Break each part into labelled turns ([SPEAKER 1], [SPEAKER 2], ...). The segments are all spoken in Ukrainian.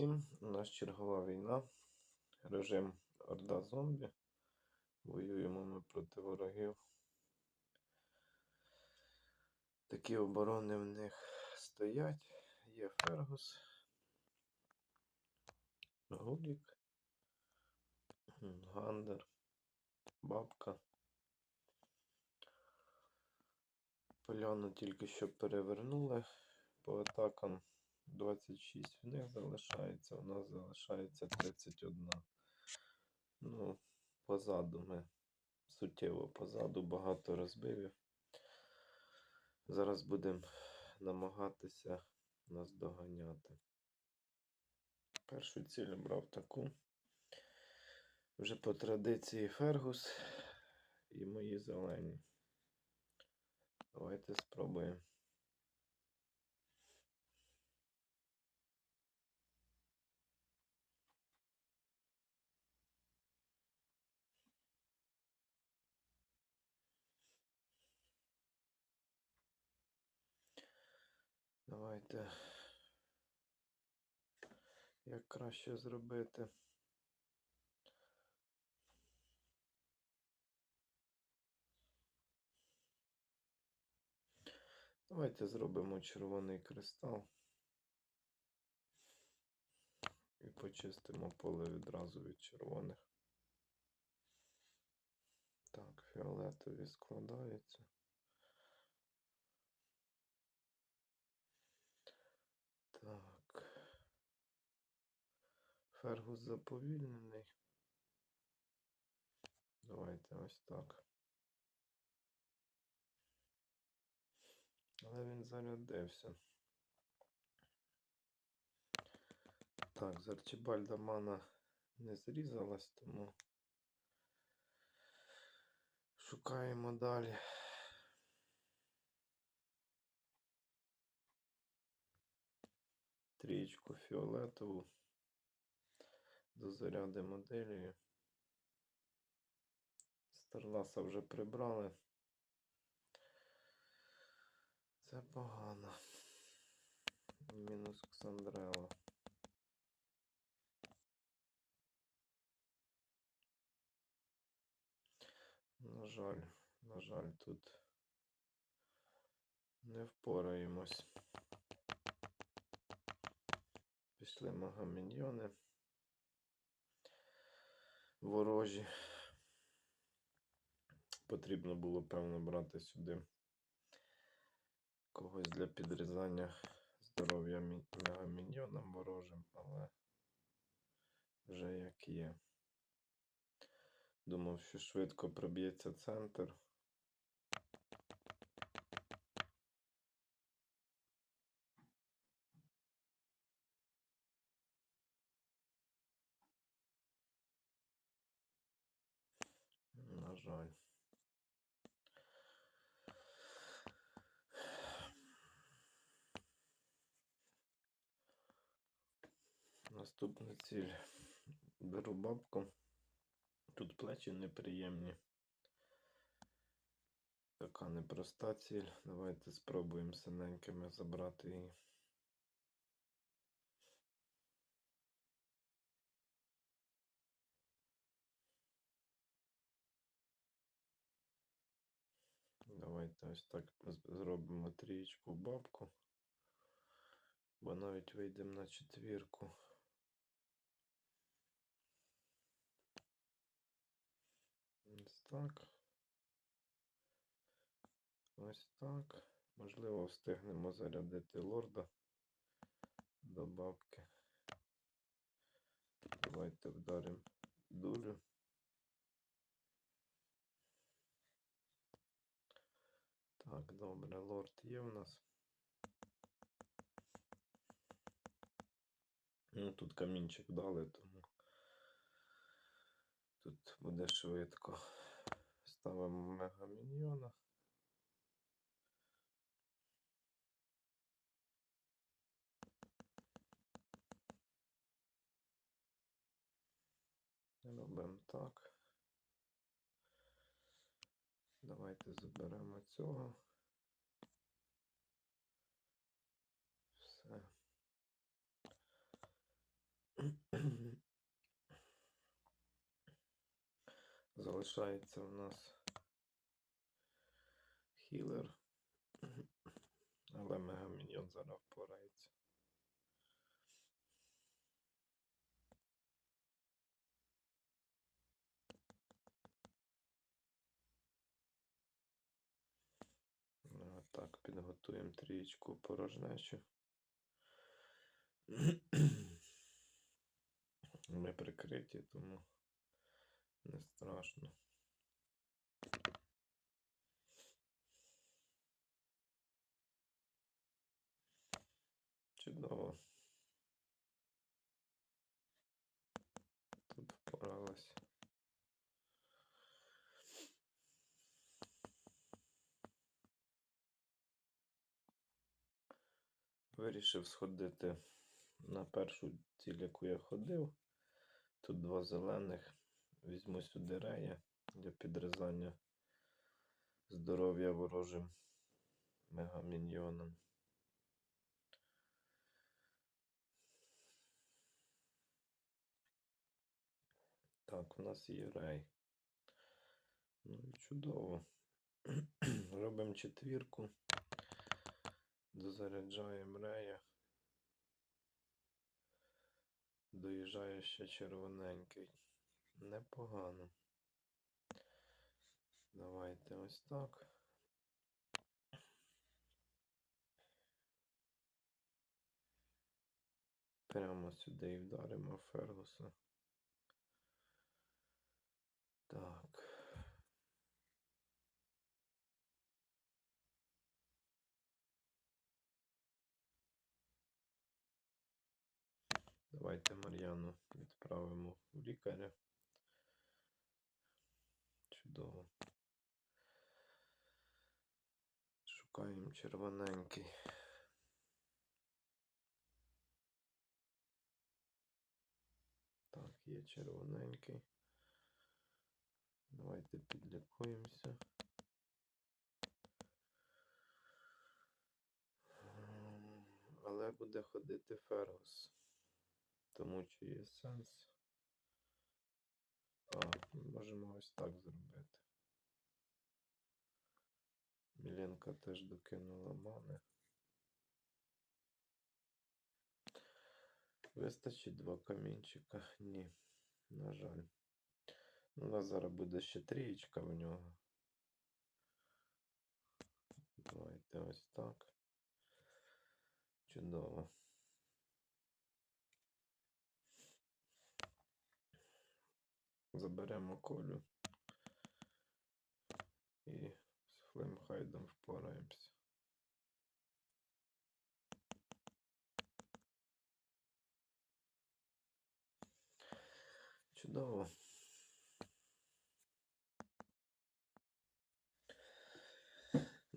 [SPEAKER 1] Всім. У нас чергова війна. Режим Орда зомбі. Воюємо ми проти ворогів. Такі оборони в них стоять. Є Фергус. Гулік. Гандер. Бабка. Поляну тільки що перевернули по атакам. 26 в них залишається, у нас залишається 31. Ну, позаду ми суттєво позаду, багато розбивів. Зараз будемо намагатися нас доганяти. Першу ціль брав таку. Вже по традиції Фергус і мої зелені. Давайте спробуємо. Давайте. Як краще зробити? Давайте зробимо червоний кристал. І почистимо поле відразу від червоних. Так, фіолетові складаються. Фергус заповільнений. Давайте ось так. Але він зарядився. Так, з Арчибальда мана не зрізалась, тому шукаємо далі. Трієчку фіолетову. Дозаряди моделі. Старласа вже прибрали. Це погано. Мінус Ксандрела. На жаль, на жаль, тут не впораємось. Пішли магаміньйони. Ворожі. Потрібно було, певно, брати сюди когось для підрізання здоров'я мегаміньйонам ворожим, але вже як є. Думав, що швидко проб'ється центр. На жаль. Наступна ціль. Беру бабку. Тут плечі неприємні. Така непроста ціль. Давайте спробуємо синенькими забрати її. Давайте ось так зробимо трієчку бабку, бо навіть вийдемо на четвірку. Ось так. Ось так. Можливо, встигнемо зарядити лорда до бабки. Давайте вдаримо дулю. Так, добре, лорд є в нас. Ну, тут камінчик дали, тому тут буде швидко. Ставимо мегаміньйона. Робимо так. Давайте заберемо цього. Все. Залишається в нас хілер. Але мегаміньйон зараз впорається. Ну, Так, підготуємо трієчку порожнечу. Ми прикриті, тому не страшно. Чудово. Тут впоралась. Вирішив сходити на першу ціль, яку я ходив. Тут два зелених. Візьму сюди рея для підрізання здоров'я ворожим мегаміньйонам. Так, у нас є рей. Ну і чудово. Робимо четвірку. Дозаряджаємо рея. Доїжджає ще червоненький. Непогано. Давайте ось так. Прямо сюди і вдаримо Фергуса. Так. Давайте Мар'яну відправимо в лікаря. Чудово. Шукаємо червоненький. Так, є червоненький. Давайте підлікуємося. Ем, Але буде ходити Фергус. Тому чи є сенс. А, можемо ось так зробити. Міленка теж докинула мани. Вистачить два камінчика? Ні, на жаль. Ну, у нас зараз буде ще трієчка в нього. Давайте ось так. Чудово. Заберемо колю і з флеймхайдом впораємося. Чудово.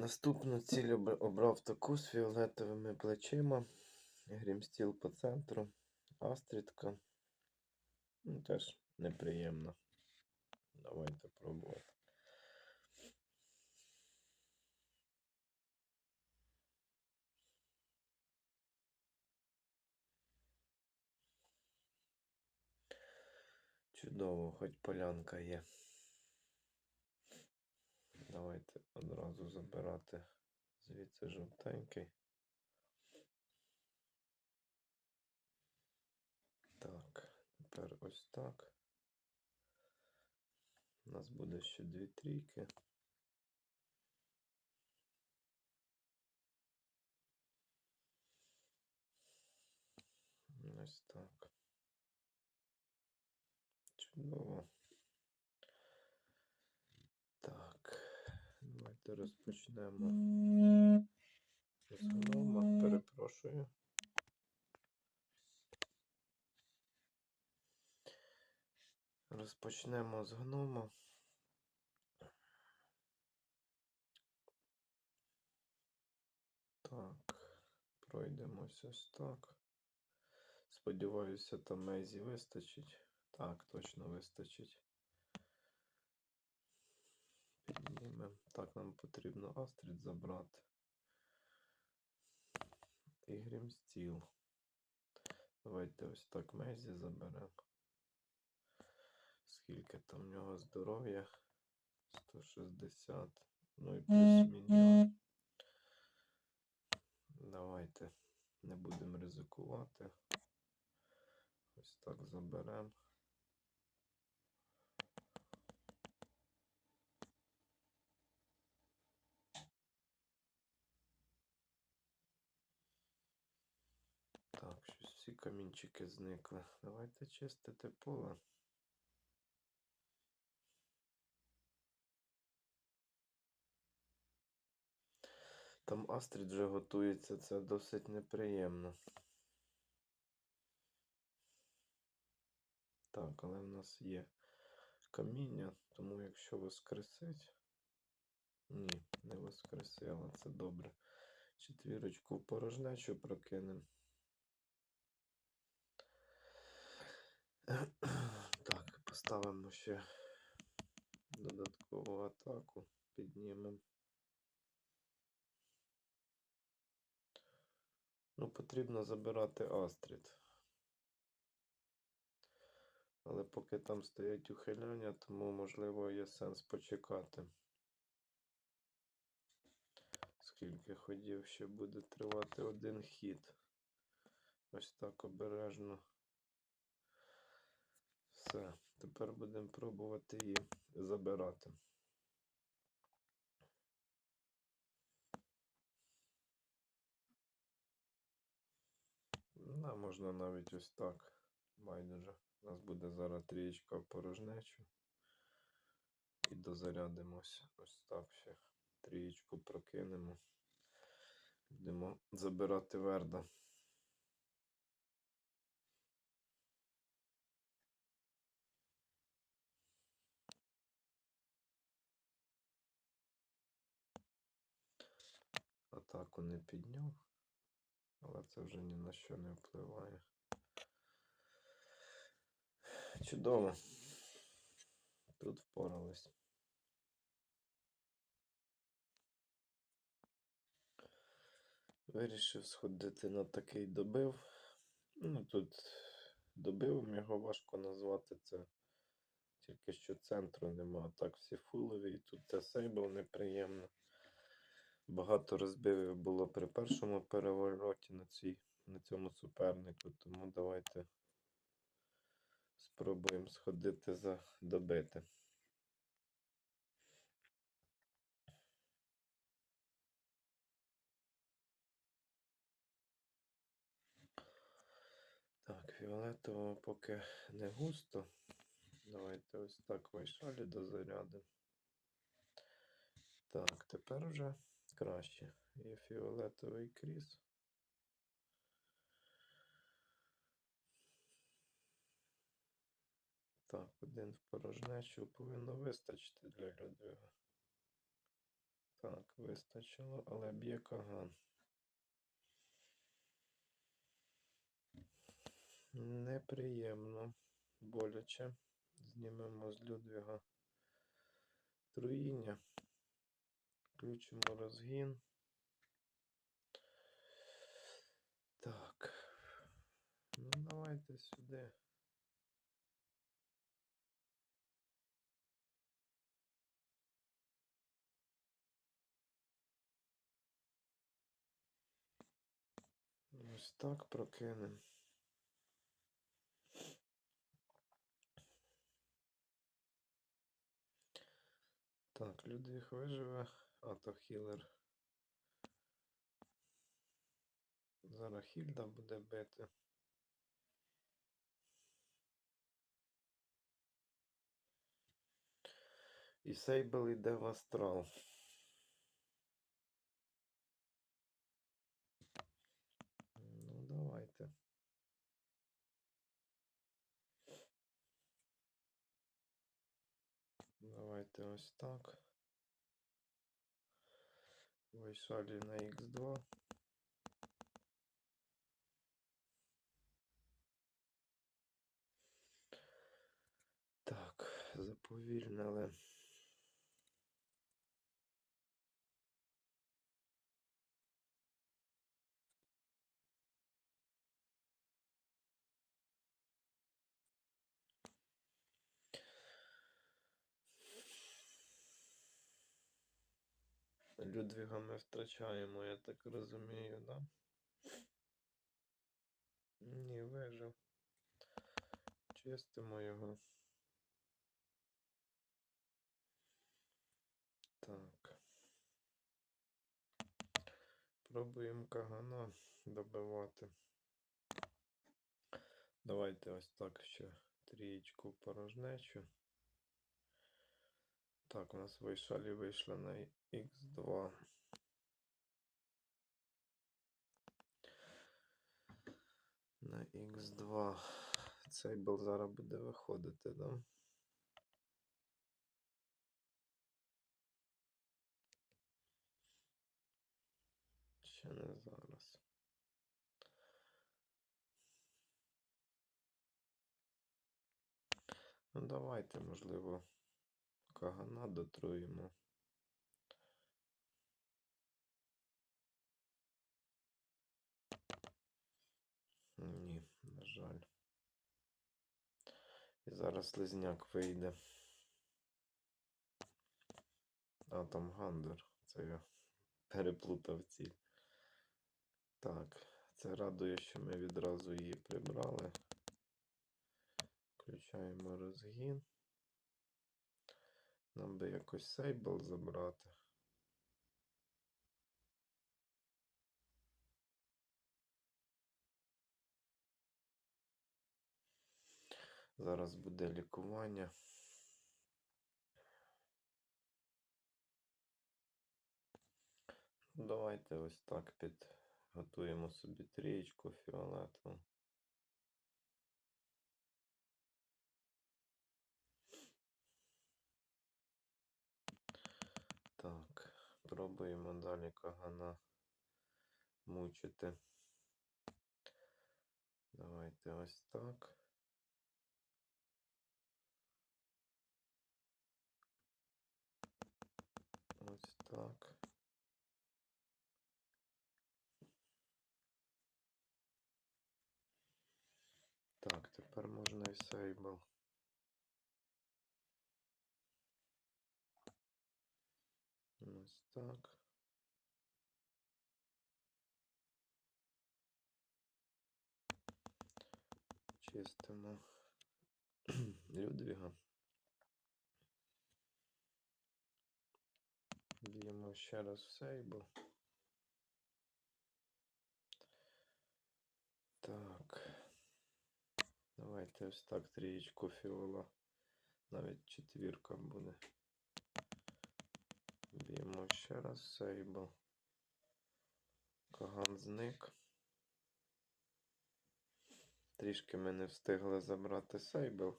[SPEAKER 1] Наступну ціль обрав таку з фіолетовими плечима. Грімстіл по центру. Астрідка. Ну, теж неприємно. Давайте пробувати. Чудово, хоч полянка є. Давайте одразу забирати звідси жовтенький. Так, тепер ось так. У нас буде ще дві трійки. Ось так. Чудово. Так, давайте розпочнемо з гнома. Перепрошую. Розпочнемо з гнома. Так, пройдемось ось так. Сподіваюся, там Мейзі вистачить. Так, точно вистачить. Піднімемо. Так, нам потрібно Астрід забрати. І Грімстіл. Давайте ось так Мейзі заберемо. Скільки там в нього здоров'я? 160. Ну і плюс міньйон. Давайте не будемо ризикувати. Ось так заберемо. Так, щось всі камінчики зникли. Давайте чистити поле. Там Астрід вже готується, це досить неприємно. Так, але в нас є каміння, тому якщо воскресить. Ні, не воскресила, це добре. Четвірочку в порожнечу прокинемо. Так, поставимо ще додаткову атаку, піднімемо. Ну, потрібно забирати Астрід. Але поки там стоять ухиляння, тому можливо є сенс почекати. Скільки ходів ще буде тривати один хід. Ось так обережно. Все, тепер будемо пробувати її забирати. Да, можна навіть ось так. Байдуже. У нас буде зараз трієчка в порожнечу. І дозарядимося. Ось так ще. Трієчку прокинемо. Будемо забирати верда. Атаку не підняв, але це вже ні на що не впливає. Чудово. Тут впорались. Вирішив сходити на такий добив. Ну тут добивом його важко назвати це. Тільки що центру нема. Так всі фулові. І тут це сейбл неприємно. Багато розбивів було при першому перевороті на, цій, на цьому супернику, тому давайте спробуємо сходити за добити. Так, фіолетово поки не густо. Давайте ось так вайшалі дозарядимо. Так, тепер вже краще. Є фіолетовий кріс. Так, один в порожнечу повинно вистачити для Людвига. Так, вистачило, але б'є каган. Неприємно, боляче. Знімемо з Людвига труїння. Включимо розгін. Так. Ну, давайте сюди. Ось так прокинемо. Так, Людвіг виживе, а хілер. Зараз Хільда буде бити. І Сейбл йде в астрал. Ну, давайте. Давайте ось так. Вийшалі на Х2. Так, заповільнили. Людвіга ми втрачаємо, я так розумію, да? Ні, вижив. Чистимо його. Так. Пробуємо кагана добивати. Давайте ось так ще трієчку порожнечу. Так, у нас вийшла на Х2. На Х2. Цей бал зараз буде виходити, да? Ще не зараз. Ну, давайте, можливо, кагана дотруємо. Ні, на жаль. І зараз слизняк вийде. А, там гандер. Це я переплутав ціль. Так, це радує, що ми відразу її прибрали. Включаємо розгін. Нам би якось сейбл забрати. Зараз буде лікування. Ну, Давайте ось так підготуємо собі трієчку фіолетову. Пробуємо далі кагана мучити. Давайте ось так. Ось так. Так, тепер можна і сейбл. Ось так. Чистимо Людвіга. Б'ємо ще раз в сейбл. Так. Давайте ось так трієчку фіола. Навіть четвірка буде. Ще раз сейбл. Каган зник. Трішки ми не встигли забрати сейбл.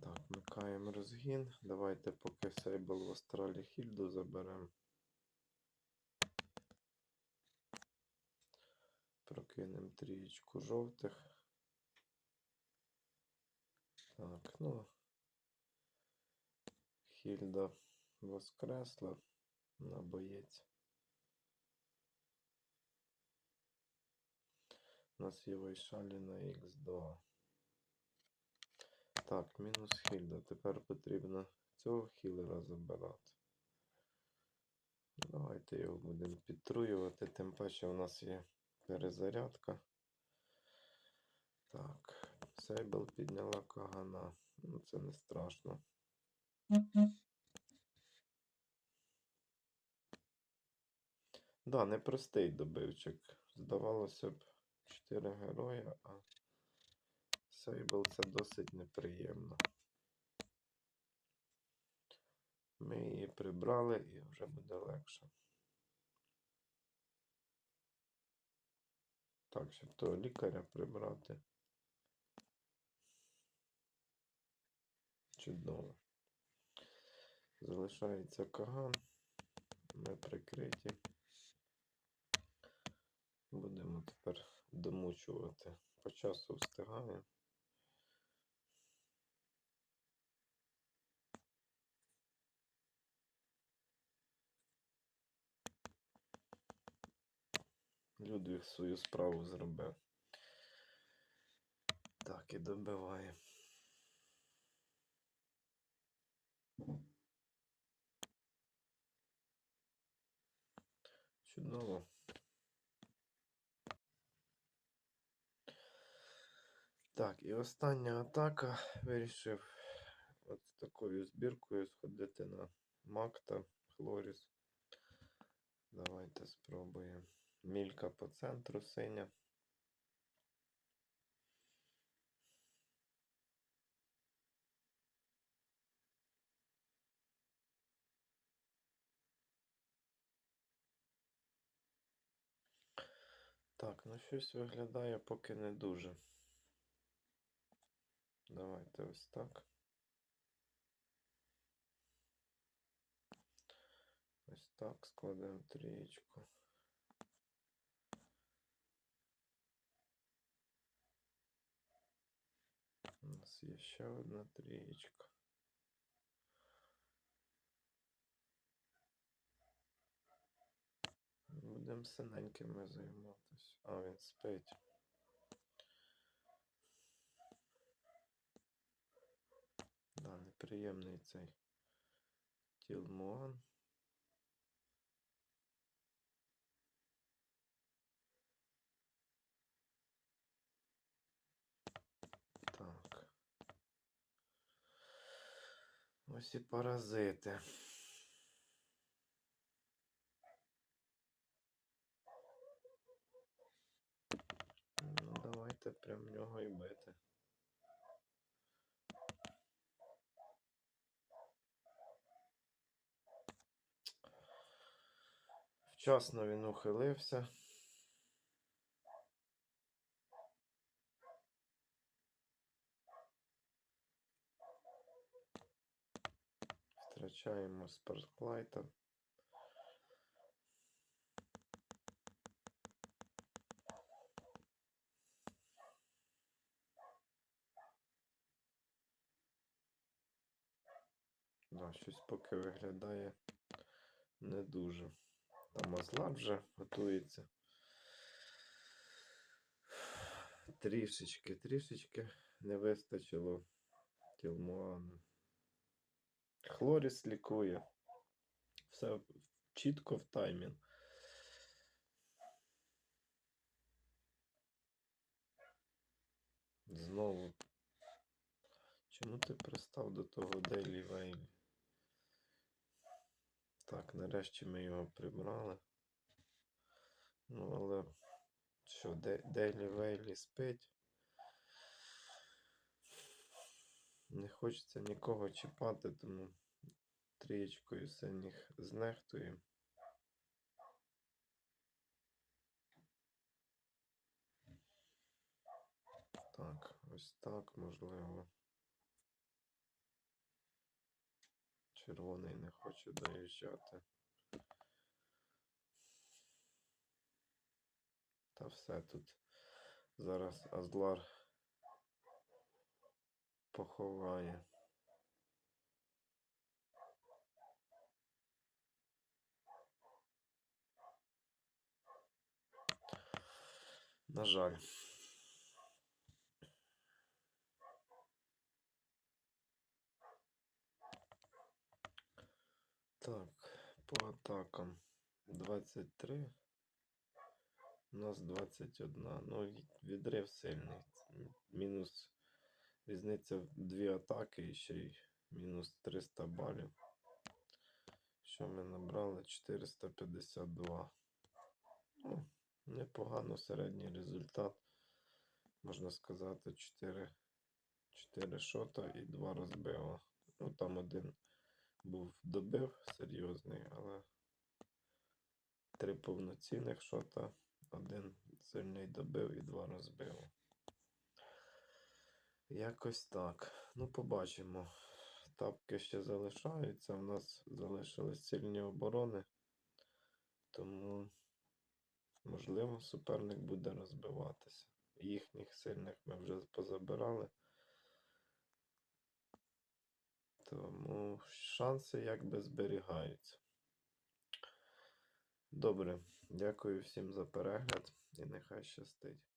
[SPEAKER 1] Так, вмикаємо розгін. Давайте поки сейбл в астралі Хільду заберемо. Прокинемо трієчку жовтих. Так, ну. Хільда воскресла на боєць. У нас є вайшалі на Х2. Так, мінус Хільда. Тепер потрібно цього хілера забирати. Давайте його будемо підтруювати, тим паче у нас є перезарядка. Так, Сейбл підняла кагана. Ну, це не страшно. Да, непростий добивчик. Здавалося б, 4 героя, а Сейбл це досить неприємно. Ми її прибрали і вже буде легше. Так, щоб того лікаря прибрати. Чудово. Залишається каган. Ми прикриті. Будемо тепер домучувати. По часу встигає. Людвіг свою справу зробив. Так, і добиває. Чудово. Так, і остання атака вирішив от такою збіркою сходити на Макта Хлоріс. Давайте спробуємо. Мілька по центру синя. Так, ну щось виглядає поки не дуже. Давайте ось так. Ось так складемо трієчку. У нас є ще одна трієчка. Будемо синенькими займатися. А, він спить. Да, неприємний цей Тілмуан. Так. Ось і паразити. Ну, давайте прям в нього і бити. Вчасно він ухилився. Втрачаємо спарклайта. Да, щось поки виглядає не дуже. Там Азлар вже готується. Трішечки, трішечки не вистачило Тілмуану. Хлоріс лікує. Все чітко в таймінг. Знову. Чому ти пристав до того Дейлі Вейлі? Нарешті ми його прибрали. Ну, але що, Де- Дейлі Вейлі спить. Не хочеться нікого чіпати, тому трієчкою синіх знехтую. Так, ось так, можливо. Червоний не хоче доїжджати. Та все тут. Зараз Азлар поховає. На жаль. Так, по атакам 23. У нас 21. Ну, відрив сильний. Мінус різниця в дві атаки і ще й мінус 300 балів. Що ми набрали? 452. Ну, непогано середній результат. Можна сказати, 4, 4 шота і 2 розбива. Ну, там один був добив серйозний, але три повноцінних шота, один сильний добив і два розбив. Якось так. Ну, побачимо. Тапки ще залишаються. У нас залишились сильні оборони, тому, можливо, суперник буде розбиватися. Їхніх сильних ми вже позабирали. Тому шанси якби зберігаються. Добре, дякую всім за перегляд і нехай щастить.